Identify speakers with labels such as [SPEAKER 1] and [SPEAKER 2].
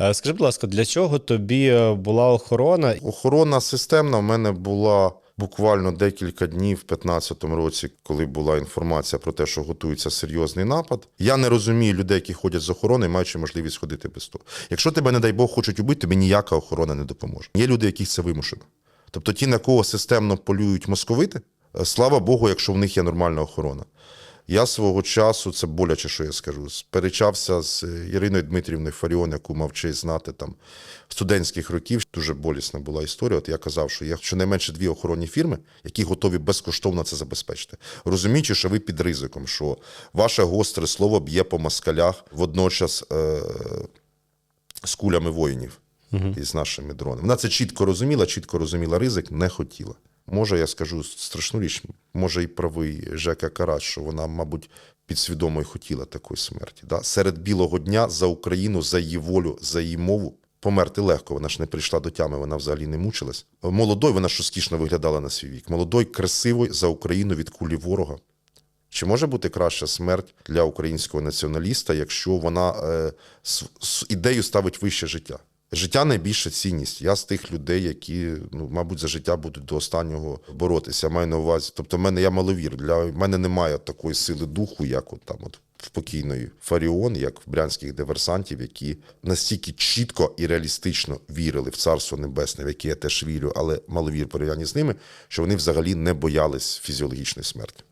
[SPEAKER 1] Е, Скажи, будь ласка, для чого тобі е, була охорона?
[SPEAKER 2] Охорона системна в мене була буквально декілька днів в 2015 році, коли була інформація про те, що готується серйозний напад. Я не розумію людей, які ходять з охорони, маючи можливість ходити без того. Якщо тебе, не дай Бог, хочуть убити, тобі ніяка охорона не допоможе. Є люди, яких це вимушено. Тобто ті, на кого системно полюють московити, е, слава Богу, якщо в них є нормальна охорона. Я свого часу, це боляче, що я скажу, сперечався з Іриною Дмитрівною Фаріон, яку мав честь знати там студентських років. Дуже болісна була історія. От я казав, що є щонайменше дві охоронні фірми, які готові безкоштовно це забезпечити. Розуміючи, що ви під ризиком, що ваше гостре слово б'є по москалях водночас е- з кулями воїнів і з нашими дронами. Вона це чітко розуміла, чітко розуміла ризик, не хотіла. Може, я скажу страшну річ, може і правий Жека Карач, що вона, мабуть, підсвідомо й хотіла такої смерті. Да? Серед білого дня за Україну, за її волю, за її мову. Померти легко, вона ж не прийшла до тями, вона взагалі не мучилась. Молодой, вона ж розкішно виглядала на свій вік. Молодой, красивий за Україну від кулі ворога. Чи може бути краща смерть для українського націоналіста, якщо вона е, с, с, ідею ставить вище життя? Життя найбільша цінність. Я з тих людей, які, ну, мабуть, за життя будуть до останнього боротися. Я маю на увазі. Тобто, в мене я маловір. Для мене немає такої сили духу, як от там от в покійної Фаріон, як в брянських диверсантів, які настільки чітко і реалістично вірили в царство небесне, в яке я теж вірю, але маловір порівнянні з ними, що вони взагалі не боялись фізіологічної смерті.